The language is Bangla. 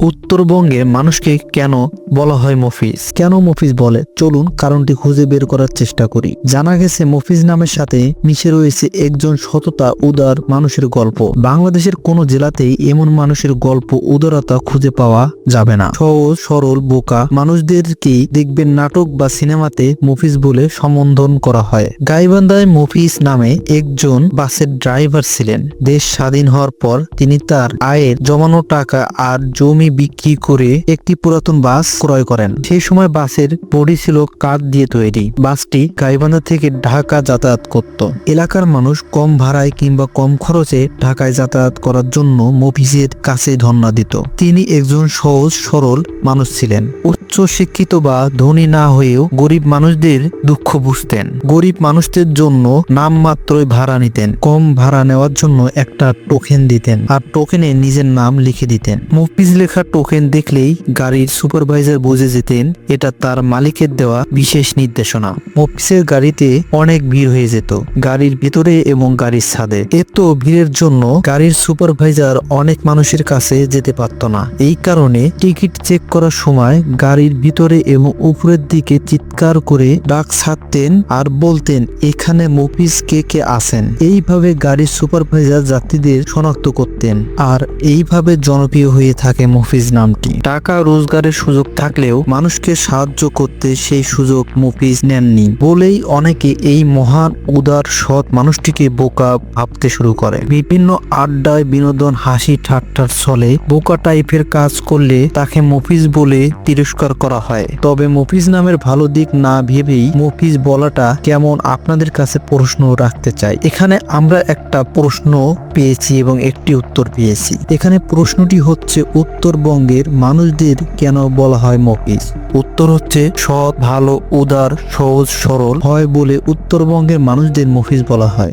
উত্তরবঙ্গে মানুষকে কেন বলা হয় মফিজ। কেন মফিজ বলে? চলুন কারণটি খুঁজে বের করার চেষ্টা করি। জানা গেছে মফিজ নামের সাথে মিশে রয়েছে একজন সততা, উদার মানুষের গল্প। বাংলাদেশের কোনো জেলাতেই এমন মানুষের গল্প উদারতা খুঁজে পাওয়া যাবে না। সহজ, সরল, বোকা মানুষদেরকেই দেখবেন নাটক বা সিনেমাতে মফিজ বলে সম্বোধন করা হয়। গাইবান্ধায় মফিজ নামে একজন বাসের ড্রাইভার ছিলেন। দেশ স্বাধীন হওয়ার পর তিনি তার আয়ের জমানো টাকা আর জমি বিক্রি করে একটি পুরাতন বাস ক্রয় করেন। সেই সময় বাসের বডি ছিল কাঠ দিয়ে তৈরি। বাসটি গাইবান্ধা থেকে ঢাকা যাতায়াত করত। এলাকার মানুষ কম ভাড়ায় কিংবা কম খরচে ঢাকায় যাতায়াত করার জন্য মফিজের কাছে ধর্ণা দিত। তিনি একজন সহজ সরল মানুষ ছিলেন। উচ্চ শিক্ষিত বা ধনী না হয়েও গরিব মানুষদের দুঃখ বুঝতেন। গরিব মানুষদের জন্য নাম নামমাত্রই ভাড়া নিতেন। কম ভাড়া নেওয়ার জন্য একটা টোকেন দিতেন আর টোকেনে নিজের নাম লিখে দিতেন। মফিজ লেখা টোকেন দেখলেই গাড়ির সুপারভাইজার বুঝে যেতেন, এটা তার মালিকের দেওয়া বিশেষ নির্দেশনা। মফিসের গাড়িতে অনেক ভিড় হয়ে যেত, গাড়ির ভিতরে এবং গাড়ির ছাদে। এত ভিড়ের জন্য গাড়ির সুপারভাইজার অনেক মানুষের কাছে যেতে পারত না। এই কারণে টিকিট চেক করার সময় গাড়ির ভিতরে এবং উপরের দিকে চিৎকার করে ডাক ছাড়তেন আর বলতেন, এখানে মফিজ কে কে আসেন এইভাবে গাড়ির সুপারভাইজার যাত্রীদের শনাক্ত করতেন আর এইভাবে জনপ্রিয় হয়ে থাকে মফিজ নামটি। টাকা রোজগারের সুযোগ থাকলেও মানুষকে সাহায্য করতে সেই সুযোগ মফিজ নেননি বলেই অনেকে এই মহান, উদার, সৎ মানুষটিকে বোকা ভাবতে শুরু করে। বিভিন্ন আড্ডায় বিনোদন হাসি ঠাট্টার ছলে বোকা টাইপের কাজ করলে তাকে মফিজ বলে তিরস্কার করা হয়। তবে মফিজ নামের ভালো দিক না ভেবেই মফিজ বলাটা কেমন আপনাদের কাছে প্রশ্ন রাখতে চাই। এখানে আমরা একটা প্রশ্ন পেয়েছি এবং একটি উত্তর পেয়েছি। এখানে প্রশ্নটি হচ্ছে, উত্তরবঙ্গের মানুষদের কেন বলা হয় মফিজ? উত্তর হচ্ছে, সৎ, ভালো, উদার, সহজ, সরল হয় বলে উত্তরবঙ্গের মানুষদের মফিজ বলা হয়।